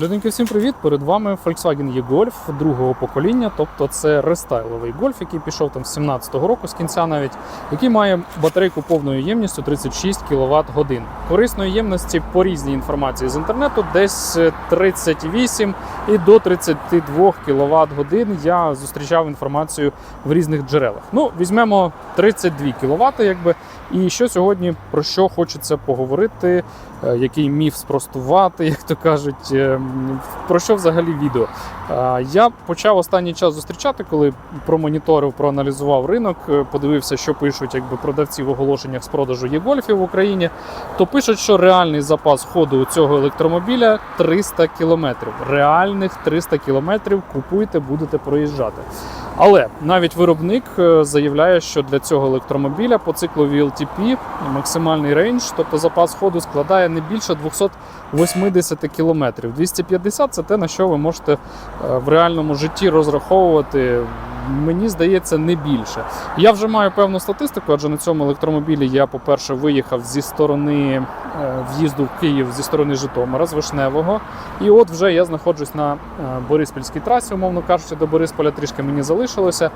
Людинки, всім привіт! Перед вами Volkswagen e-Golf другого покоління, тобто це рестайловий гольф, який пішов там з 17-го року, з кінця навіть, який має батарейку повною ємністю 36 кВт годин. Корисної ємності по різній інформації з інтернету десь 38 і до 32 кВт годин. Я зустрічав інформацію в різних джерелах. Ну, візьмемо 32 кВт, якби. І що сьогодні про що хочеться поговорити, е, який міф спростувати, як то кажуть, е, про що взагалі відео. Е, Я почав останній час зустрічати, коли промоніторив, проаналізував ринок, подивився, що пишуть якби продавці в оголошеннях з продажу є-гольфів в Україні. То пишуть, що реальний запас ходу у цього електромобіля 300 кілометрів. Реальних 300 кілометрів купуйте, будете проїжджати. Але навіть виробник заявляє, що для цього електромобіля по циклу VLTP максимальний рейндж, тобто запас ходу складає не більше 280 кілометрів. 250 це те, на що ви можете е, в реальному житті розраховувати. Мені здається, не більше. Я вже маю певну статистику, адже на цьому електромобілі я, по-перше, виїхав зі сторони е, в'їзду в Київ зі сторони Житомира, з Вишневого. І от вже я знаходжусь на е, Бориспільській трасі, умовно кажучи, до Борисполя трішки мені залишилося.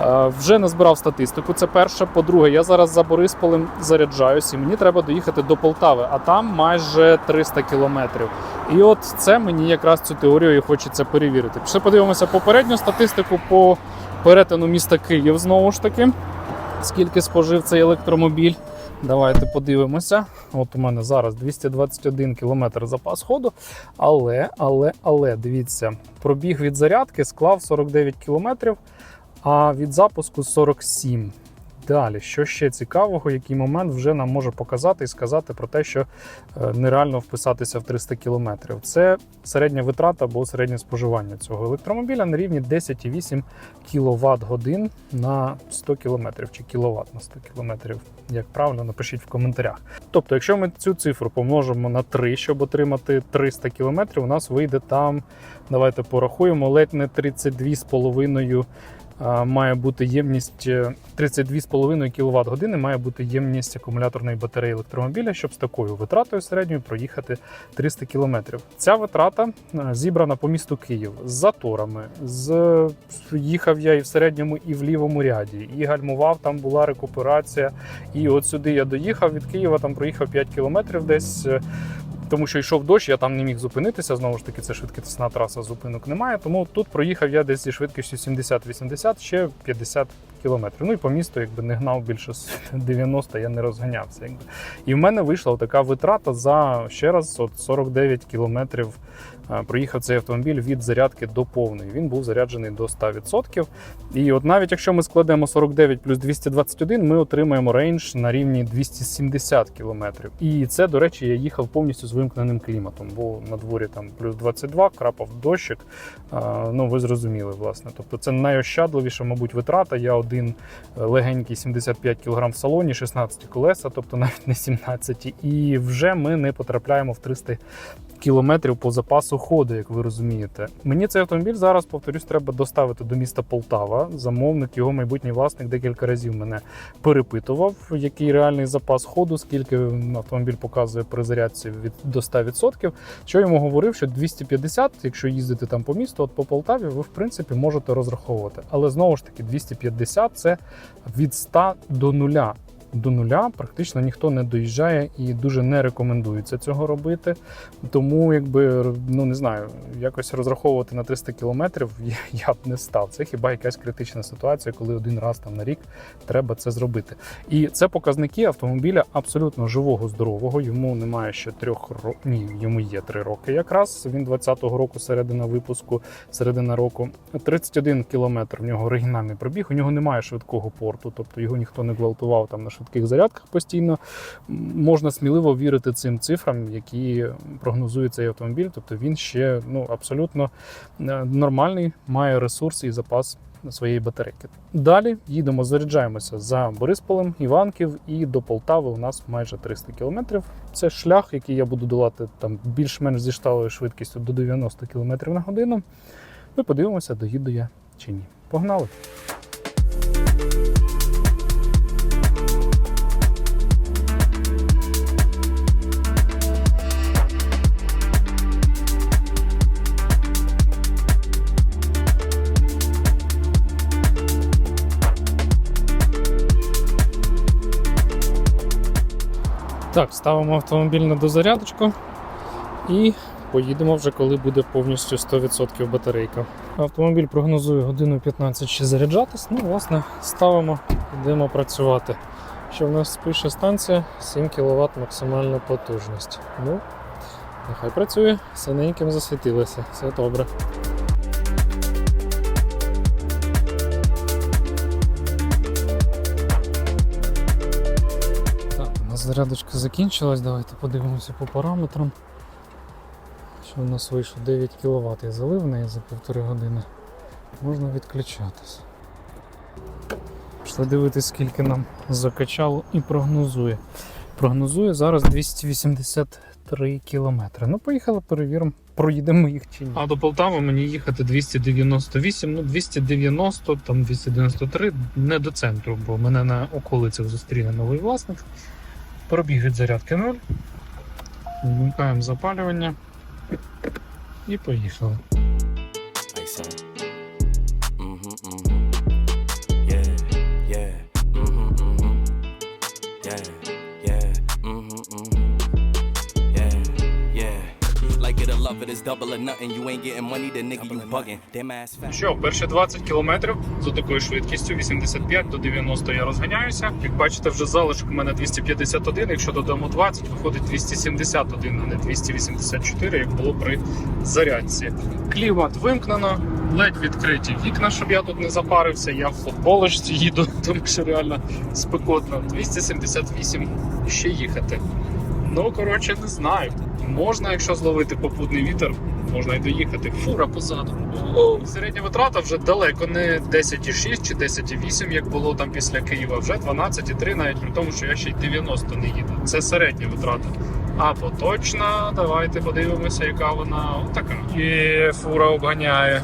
Е, Вже назбирав статистику. Це перше. По-друге, я зараз за Борисполем заряджаюсь, і мені треба доїхати до Полтави, а там майже 300 кілометрів. І от це мені якраз цю теорію і хочеться перевірити. Ще подивимося попередню статистику по перетину міста Київ знову ж таки. Скільки спожив цей електромобіль? Давайте подивимося. От у мене зараз 221 км запас ходу. Але, але, але, дивіться, пробіг від зарядки склав 49 км, а від запуску 47. Далі, що ще цікавого, який момент вже нам може показати і сказати про те, що е, нереально вписатися в 300 км. Це середня витрата або середнє споживання цього електромобіля на рівні 10,8 кВт годин на 100 км чи кВт на 100 км. Як правильно, напишіть в коментарях. Тобто, якщо ми цю цифру помножимо на 3, щоб отримати 300 км, у нас вийде там, давайте порахуємо, ледь не 32,5 а, має бути ємність е, 32,5 кВт години має бути ємність акумуляторної батареї електромобіля, щоб з такою витратою середньою проїхати 300 км. Ця витрата е, зібрана по місту Київ з заторами. З їхав я і в середньому, і в лівому ряді, і гальмував. Там була рекуперація. І от сюди я доїхав від Києва, там проїхав 5 кілометрів десь. Тому що йшов дощ, я там не міг зупинитися. Знову ж таки, це швидкісна траса, зупинок немає. Тому тут проїхав я десь зі швидкістю 70-80, ще 50 кілометрів. Ну і по місту, якби не гнав більше 90, я не розганявся. Якби. І в мене вийшла така витрата за ще раз от 49 кілометрів. Е, Проїхав цей автомобіль від зарядки до повної. Він був заряджений до 100%. І от навіть якщо ми складемо 49 плюс 221, ми отримаємо рейндж на рівні 270 км. І це, до речі, я їхав повністю з вимкненим кліматом, бо на дворі там плюс 22, крапав дощик. Ну, ви зрозуміли, власне. Тобто це найощадливіша, мабуть, витрата. Я один е, легенький 75 кг в салоні, 16 колеса, тобто навіть не 17. І вже ми не потрапляємо в 300 кілометрів по запасу ходу, як ви розумієте. Мені цей автомобіль зараз, повторюсь, треба доставити до міста Полтава. Замовник, його майбутній власник декілька разів мене перепитував, який реальний запас ходу, скільки автомобіль показує при зарядці від до 100%. Що йому говорив, що 250, якщо їздити там по місту, от по Полтаві, ви в принципі можете розраховувати. Але знову ж таки, 250 це від 100 до нуля. До нуля практично ніхто не доїжджає і дуже не рекомендується цього робити. Тому, якби ну не знаю, якось розраховувати на 300 кілометрів я, б не став. Це хіба якась критична ситуація, коли один раз там на рік треба це зробити. І це показники автомобіля абсолютно живого, здорового. Йому немає ще трьох років. Ні, йому є три роки. Якраз він 20-го року, середина випуску, середина року. 31 кілометр в нього оригінальний пробіг. У нього немає швидкого порту, тобто його ніхто не гвалтував там на швидких зарядках постійно. Можна сміливо вірити цим цифрам, які прогнозує цей автомобіль. Тобто він ще ну абсолютно е, нормальний, має ресурси і запас своєї батарейки. Далі їдемо, заряджаємося за Борисполем, Іванків і до Полтави. У нас майже 300 кілометрів. Це шлях, який я буду долати там більш-менш зі шталою швидкістю до 90 км на годину. Ми подивимося, доїду я чи ні. Погнали! Так, ставимо автомобіль на дозарядочку і поїдемо вже, коли буде повністю 100% батарейка. Автомобіль прогнозує годину 15 ще заряджатись. Ну, власне, ставимо, йдемо працювати. Що в нас пише станція 7 кВт максимальна потужність. Ну, нехай працює, синеньким засвітилося, все добре. Зарядочка закінчилась. Давайте подивимося по параметрам. Що у нас вийшло 9 кВт. Я залив в неї за півтори години. Можна відключатись. Пішли дивитися, скільки нам закачало і прогнозує. Прогнозує зараз 283 кілометри. Ну, поїхали, перевіримо, проїдемо їх чи ні. А до Полтави мені їхати 298, ну 290, там 293, не до центру, бо мене на околицях зустріне новий власник. Пробіг від зарядки 0. Вмикаємо запалювання і поїхали. Double or nothing. You ain't getting money, then nigga, you bugging. Damn ass fat. Що, перші 20 кілометрів за такою швидкістю 85 до 90 я розганяюся. Як бачите, вже залишок у мене 251. Якщо додамо 20, виходить 271, а не 284, як було при зарядці. Клімат вимкнено, ледь відкриті вікна, щоб я тут не запарився. Я в футболочці їду, тому що реально спекотно. 278 ще їхати. Ну, коротше, не знаю. Можна, якщо зловити попутний вітер, можна й доїхати. Фура позаду. Середня витрата вже далеко не 10,6 чи 10,8, як було там після Києва, вже 12,3, навіть при тому, що я ще й 90 не їду. Це середня витрата. А поточна, давайте подивимося, яка вона така. І фура обганяє.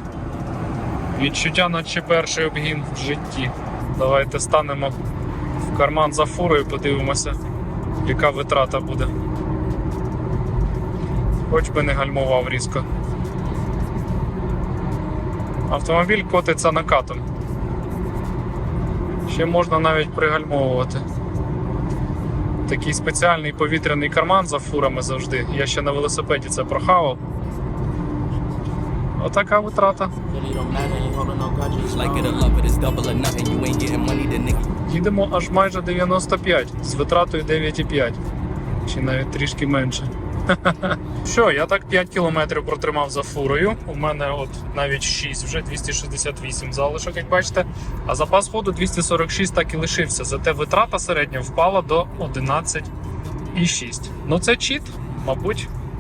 Відчуття, наче перший обгін в житті. Давайте станемо в карман за фурою, подивимося, яка витрата буде. Хоч би не гальмував різко. Автомобіль котиться накатом. Ще можна навіть пригальмовувати. Такий спеціальний повітряний карман за фурами завжди. Я ще на велосипеді це прохавав. Отака витрата. Їдемо аж майже 95 з витратою 9,5. Чи навіть трішки менше. Що, я так 5 кілометрів протримав за фурою. У мене от навіть 6, вже 268 залишок, як бачите. А запас ходу 246 так і лишився. Зате витрата середня впала до 11,6. Ну це чіт, мабуть,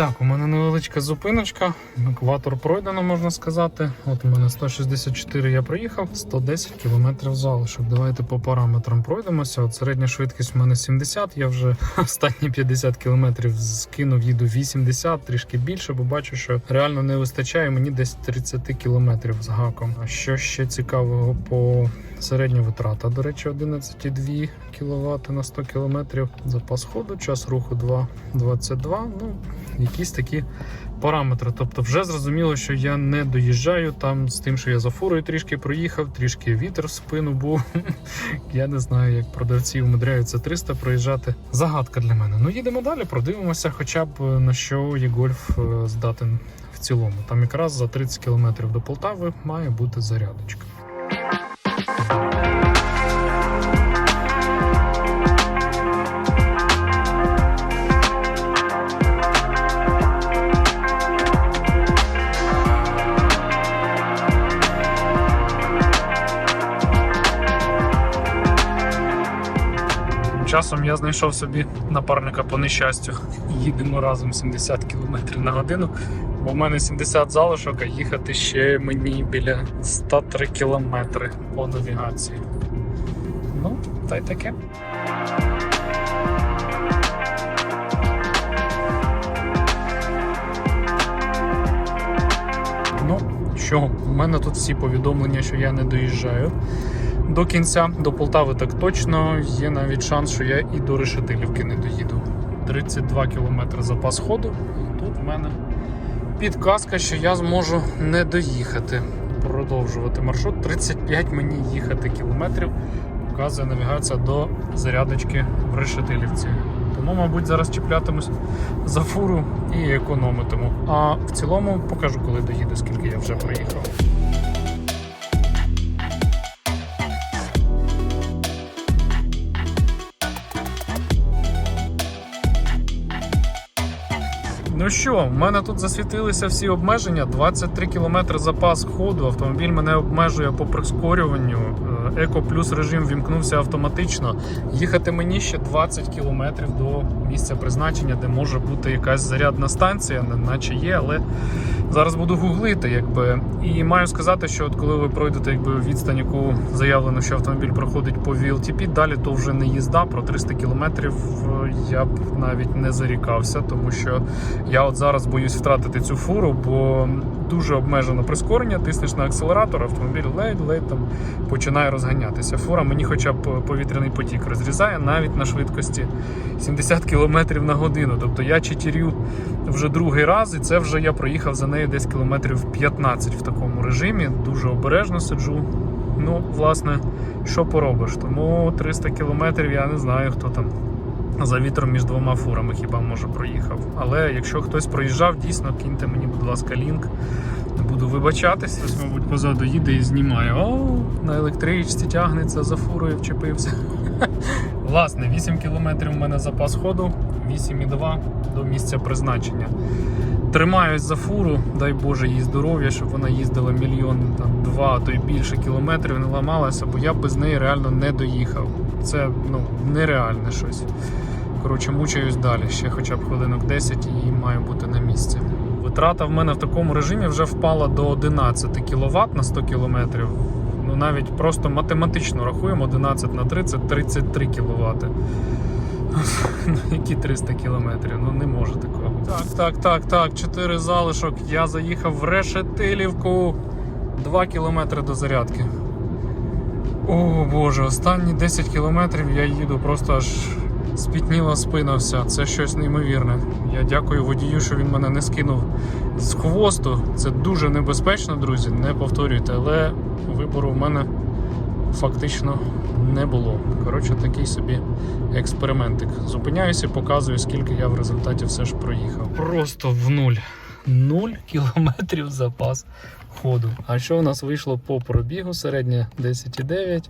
Так, у мене невеличка зупиночка. Екватор пройдено, можна сказати. От у мене 164 я проїхав, 110 км залишок. Давайте по параметрам пройдемося. От середня швидкість у мене 70, я вже останні 50 км скинув, їду 80, трішки більше, бо бачу, що реально не вистачає мені десь 30 км з гаком. А що ще цікавого по середня витрата? До речі, 11,2 кВт на 100 км. Запас ходу, час руху 2,22. Ну, якісь такі параметри. Тобто, вже зрозуміло, що я не доїжджаю там з тим, що я за фурою трішки проїхав, трішки вітер в спину був. я не знаю, як продавці вмудряються 300 проїжджати. Загадка для мене. Ну їдемо далі, продивимося, хоча б на що є гольф е, здатен в цілому. Там якраз за 30 км до Полтави має бути зарядочка. Часом я знайшов собі напарника по нещастю. Їдемо разом 70 км на годину. Бо в мене 70 залишок, а їхати ще мені біля 103 км по навігації. Ну, та й таке. Ну, що, у мене тут всі повідомлення, що я не доїжджаю до кінця. До Полтави так точно. Є навіть шанс, що я і до Решетилівки не доїду. 32 км запас ходу. Тут в мене підказка, що я зможу не доїхати. Продовжувати маршрут. 35 мені їхати кілометрів. Показує навігація до зарядочки в Решетилівці. Тому, мабуть, зараз чіплятимусь за фуру і економитиму. А в цілому покажу, коли доїду, скільки я вже проїхав. Ну що, в мене тут засвітилися всі обмеження. 23 км запас ходу. Автомобіль мене обмежує по прискорюванню. Е, Еко плюс режим вімкнувся автоматично. Їхати мені ще 20 км до місця призначення, де може бути якась зарядна станція, наче є, але зараз буду гуглити, якби. І маю сказати, що от коли ви пройдете якби відстань, яку заявлено, що автомобіль проходить по VLTP, далі то вже не їзда. Про 300 кілометрів я б навіть не зарікався, тому що я от зараз боюсь втратити цю фуру, бо дуже обмежено прискорення, тиснеш на акселератор, автомобіль ледь-ледь там починає розганятися. Фура мені хоча б повітряний потік розрізає навіть на швидкості 70 км на годину. Тобто я читерю вже другий раз, і це вже я проїхав за нею десь кілометрів 15 в такому режимі. Дуже обережно сиджу. Ну, власне, що поробиш? Тому 300 кілометрів я не знаю, хто там за вітром між двома фурами хіба може проїхав. Але якщо хтось проїжджав, дійсно киньте мені, будь ласка, лінк. Буду вибачатись. Ось, мабуть, позаду їде і знімає. О, на електричці тягнеться за фурою, вчепився. Власне, 8 кілометрів у мене запас ходу, 8,2 до місця призначення. Тримаюсь за фуру, дай Боже їй здоров'я, щоб вона їздила мільйон там два, то й більше кілометрів, не ламалася, бо я без неї реально не доїхав. Це ну нереальне щось. Коротше, мучаюсь далі. Ще хоча б хвилинок 10 і маю бути на місці. Витрата в мене в такому режимі вже впала до 11 кВт на 100 км. Ну навіть просто математично рахуємо 11 на 30 33 кВт. Які 300 кілометрів? Ну не може такого. Так, так, так, так. 4 залишок. Я заїхав в Решетилівку. 2 кілометри до зарядки. О боже, останні 10 кілометрів я їду просто аж спітніла спина вся. Це щось неймовірне. Я дякую водію, що він мене не скинув з хвосту. Це дуже небезпечно, друзі. Не повторюйте, але вибору в мене фактично не було. Коротше, такий собі експериментик. Зупиняюся, показую, скільки я в результаті все ж проїхав. Просто в нуль. Нуль кілометрів запас ходу. А що у нас вийшло по пробігу? Середнє 10,9,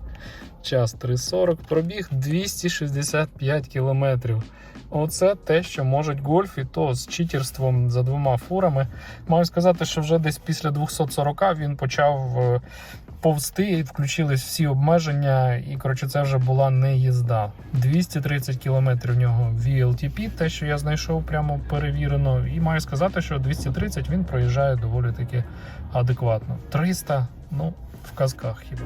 час 3,40, пробіг 265 кілометрів. Оце те, що можуть гольф, і то з читерством за двома фурами. Маю сказати, що вже десь після 240 він почав е, повзти і включились всі обмеження. І коротше, це вже була не їзда. 230 км в нього VLTP, те, що я знайшов, прямо перевірено. І маю сказати, що 230 він проїжджає доволі таки адекватно. 300, ну, в казках хіба.